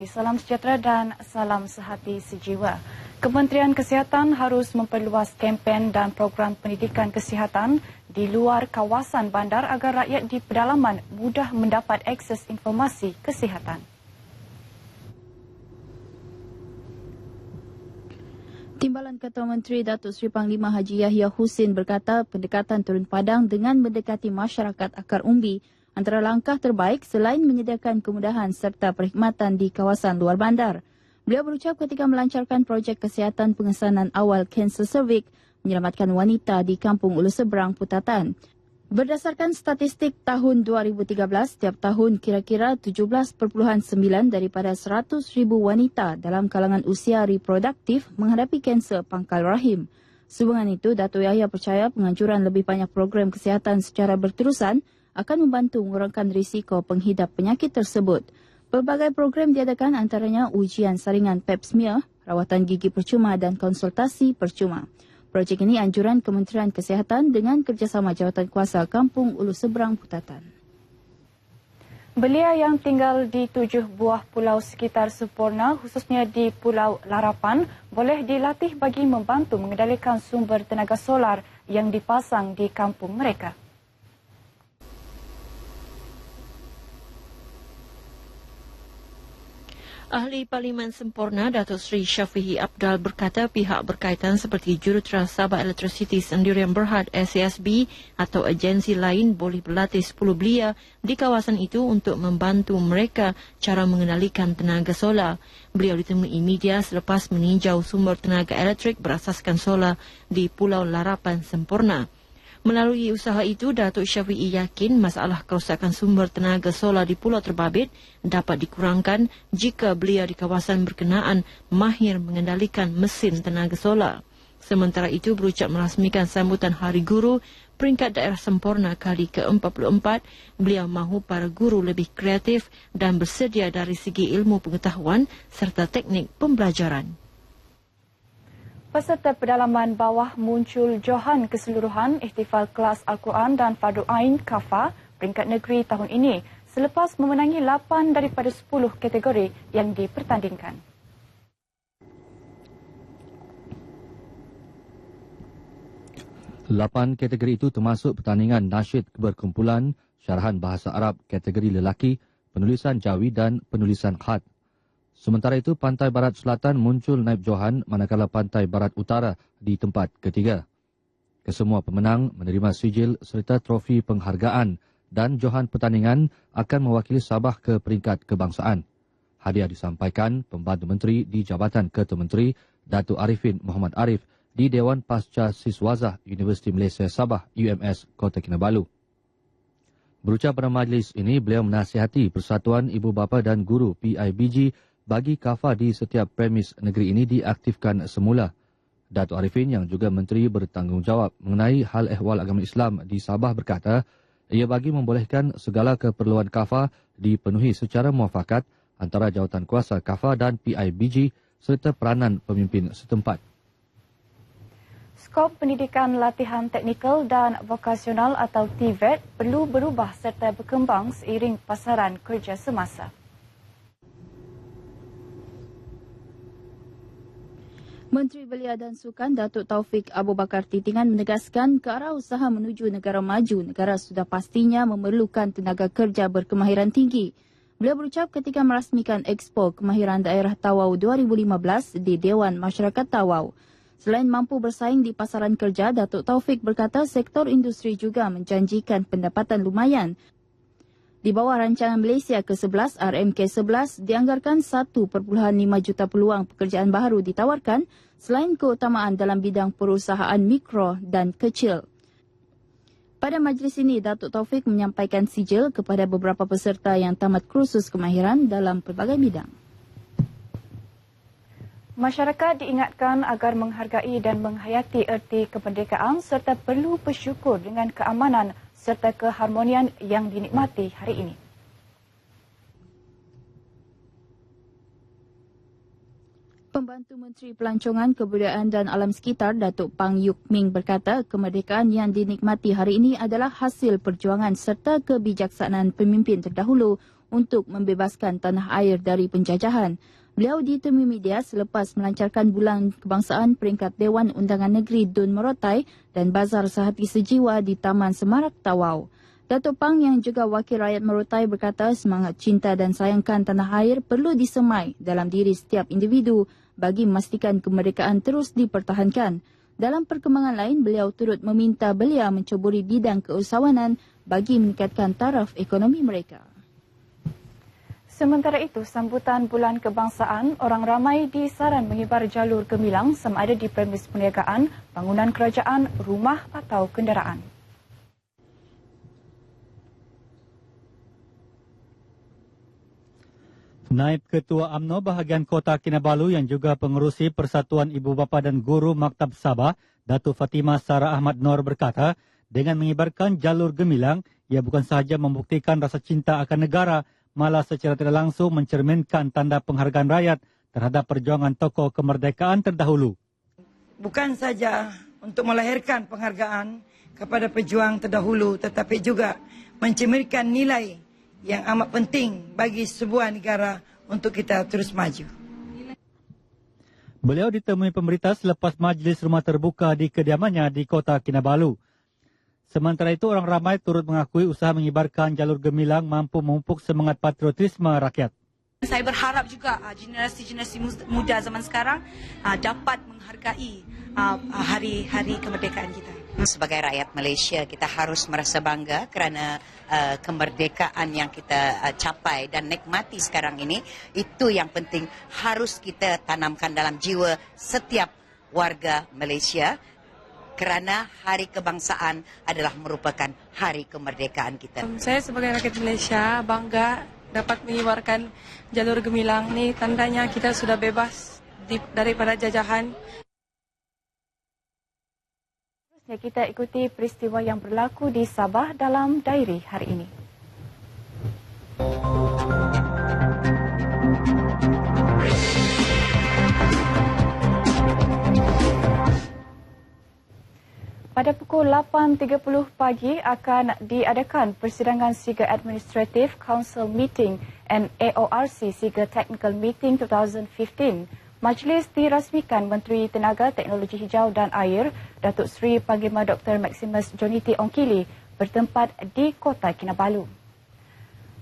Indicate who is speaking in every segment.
Speaker 1: Salam sejahtera dan salam sehati sejiwa. Kementerian Kesihatan harus memperluas kempen dan program pendidikan kesihatan di luar kawasan bandar agar rakyat di pedalaman mudah mendapat akses informasi kesihatan. Timbalan Ketua Menteri Datuk Seri Panglima Haji Yahya Hussein berkata pendekatan turun padang dengan mendekati masyarakat akar umbi antara langkah terbaik selain menyediakan kemudahan serta perkhidmatan di kawasan luar bandar. Beliau berucap ketika melancarkan projek kesihatan pengesanan awal kanser cervix menyelamatkan wanita di Kampung Ulu Seberang, Putatan. Berdasarkan statistik tahun 2013, setiap tahun kira-kira 17.9 daripada 100,000 wanita dalam kalangan usia reproduktif menghadapi kanser pangkal rahim. Sehubungan itu, Datuk Yahya percaya penganjuran lebih banyak program kesihatan secara berterusan akan membantu mengurangkan risiko penghidap penyakit tersebut. Pelbagai program diadakan antaranya ujian saringan pap smear, rawatan gigi percuma dan konsultasi percuma. Projek ini anjuran Kementerian Kesihatan dengan kerjasama Jawatan Kuasa Kampung Ulu Seberang Putatan. Belia yang tinggal di tujuh buah pulau sekitar Sempurna, khususnya di Pulau Larapan, boleh dilatih bagi membantu mengendalikan sumber tenaga solar yang dipasang di kampung mereka.
Speaker 2: Ahli Parlimen Sempurna Datuk Seri Syafihi Abdal berkata pihak berkaitan seperti Jurutera Sabah Electricity Sendirian Berhad SASB atau agensi lain boleh berlatih 10 belia di kawasan itu untuk membantu mereka cara mengendalikan tenaga solar. Beliau ditemui media selepas meninjau sumber tenaga elektrik berasaskan solar di Pulau Larapan Sempurna. Melalui usaha itu, Datuk Syafi'i yakin masalah kerosakan sumber tenaga solar di Pulau Terbabit dapat dikurangkan jika beliau di kawasan berkenaan mahir mengendalikan mesin tenaga solar. Sementara itu, berucap merasmikan sambutan Hari Guru peringkat daerah sempurna kali ke-44, beliau mahu para guru lebih kreatif dan bersedia dari segi ilmu pengetahuan serta teknik pembelajaran.
Speaker 1: Peserta pedalaman bawah muncul Johan keseluruhan ihtifal kelas Al-Quran dan Fardu Ain Kafa peringkat negeri tahun ini selepas memenangi 8 daripada 10 kategori yang dipertandingkan.
Speaker 3: Lapan kategori itu termasuk pertandingan nasyid berkumpulan, syarahan bahasa Arab kategori lelaki, penulisan jawi dan penulisan khat. Sementara itu, pantai barat selatan muncul naib Johan manakala pantai barat utara di tempat ketiga. Kesemua pemenang menerima sijil serta trofi penghargaan dan Johan pertandingan akan mewakili Sabah ke peringkat kebangsaan. Hadiah disampaikan Pembantu Menteri di Jabatan Ketua Menteri Datuk Arifin Muhammad Arif di Dewan Pasca Siswazah Universiti Malaysia Sabah UMS Kota Kinabalu. Berucap pada majlis ini, beliau menasihati Persatuan Ibu Bapa dan Guru PIBG bagi kafa di setiap premis negeri ini diaktifkan semula. Datuk Arifin yang juga menteri bertanggungjawab mengenai hal ehwal agama Islam di Sabah berkata, ia bagi membolehkan segala keperluan kafa dipenuhi secara muafakat antara jawatan kuasa kafa dan PIBG serta peranan pemimpin setempat.
Speaker 1: Skop pendidikan latihan teknikal dan vokasional atau TVET perlu berubah serta berkembang seiring pasaran kerja semasa. Menteri Belia dan Sukan Datuk Taufik Abu Bakar Titingan menegaskan ke arah usaha menuju negara maju, negara sudah pastinya memerlukan tenaga kerja berkemahiran tinggi. Beliau berucap ketika merasmikan Expo Kemahiran Daerah Tawau 2015 di Dewan Masyarakat Tawau. Selain mampu bersaing di pasaran kerja, Datuk Taufik berkata sektor industri juga menjanjikan pendapatan lumayan di bawah rancangan Malaysia ke-11 RMK-11 dianggarkan 1.5 juta peluang pekerjaan baru ditawarkan selain keutamaan dalam bidang perusahaan mikro dan kecil. Pada majlis ini, Datuk Taufik menyampaikan sijil kepada beberapa peserta yang tamat kursus kemahiran dalam pelbagai bidang. Masyarakat diingatkan agar menghargai dan menghayati erti kemerdekaan serta perlu bersyukur dengan keamanan serta keharmonian yang dinikmati hari ini. Pembantu Menteri Pelancongan Kebudayaan dan Alam Sekitar Datuk Pang Yuk Ming berkata kemerdekaan yang dinikmati hari ini adalah hasil perjuangan serta kebijaksanaan pemimpin terdahulu
Speaker 4: untuk membebaskan tanah air dari penjajahan. Beliau ditemui media selepas melancarkan Bulan Kebangsaan peringkat Dewan Undangan Negeri Dun Morotai dan Bazar Sehati Sejiwa di Taman Semarak Tawau. Datuk Pang yang juga wakil rakyat Morotai berkata semangat cinta dan sayangkan tanah air perlu disemai dalam diri setiap individu bagi memastikan kemerdekaan terus dipertahankan. Dalam perkembangan lain, beliau turut meminta belia mencuburi bidang keusahawanan bagi meningkatkan taraf ekonomi mereka. Sementara itu, sambutan Bulan Kebangsaan, orang ramai disaran mengibar jalur gemilang sama ada di premis perniagaan, bangunan kerajaan, rumah atau kenderaan.
Speaker 5: Naib Ketua AMNO bahagian Kota Kinabalu yang juga pengerusi Persatuan Ibu Bapa dan Guru Maktab Sabah, Datuk Fatimah Sarah Ahmad Nor berkata, dengan mengibarkan jalur gemilang, ia bukan sahaja membuktikan rasa cinta akan negara, malah secara tidak langsung mencerminkan tanda penghargaan rakyat terhadap perjuangan tokoh kemerdekaan terdahulu.
Speaker 6: Bukan saja untuk melahirkan penghargaan kepada pejuang terdahulu tetapi juga mencerminkan nilai yang amat penting bagi sebuah negara untuk kita terus maju.
Speaker 5: Beliau ditemui pemerintah selepas majlis rumah terbuka di kediamannya di kota Kinabalu. Sementara itu, orang ramai turut mengakui usaha mengibarkan jalur gemilang mampu memupuk semangat patriotisme rakyat.
Speaker 7: Saya berharap juga uh, generasi-generasi muda zaman sekarang uh, dapat menghargai hari-hari kemerdekaan kita.
Speaker 8: Sebagai rakyat Malaysia, kita harus merasa bangga kerana uh, kemerdekaan yang kita uh, capai dan nikmati sekarang ini. Itu yang penting harus kita tanamkan dalam jiwa setiap warga Malaysia kerana hari kebangsaan adalah merupakan hari kemerdekaan kita.
Speaker 9: Saya sebagai rakyat Malaysia bangga dapat mengibarkan jalur gemilang ni tandanya kita sudah bebas di, daripada jajahan.
Speaker 4: Kita ikuti peristiwa yang berlaku di Sabah dalam diary hari ini. Pada pukul 8.30 pagi akan diadakan persidangan Siga Administrative Council Meeting and AORC Siga Technical Meeting 2015. Majlis dirasmikan Menteri Tenaga Teknologi Hijau dan Air Datuk Seri Panglima Dr. Maximus Joniti Ongkili bertempat di Kota Kinabalu.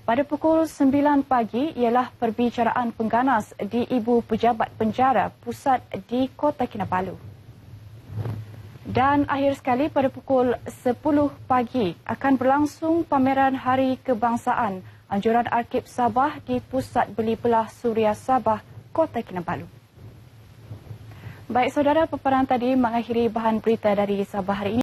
Speaker 4: Pada pukul 9 pagi ialah perbicaraan pengganas di Ibu Pejabat Penjara Pusat di Kota Kinabalu. Dan akhir sekali pada pukul 10 pagi akan berlangsung pameran Hari Kebangsaan Anjuran Arkib Sabah di Pusat Beli Belah Suria Sabah, Kota Kinabalu. Baik saudara, peperangan tadi mengakhiri bahan berita dari Sabah hari ini.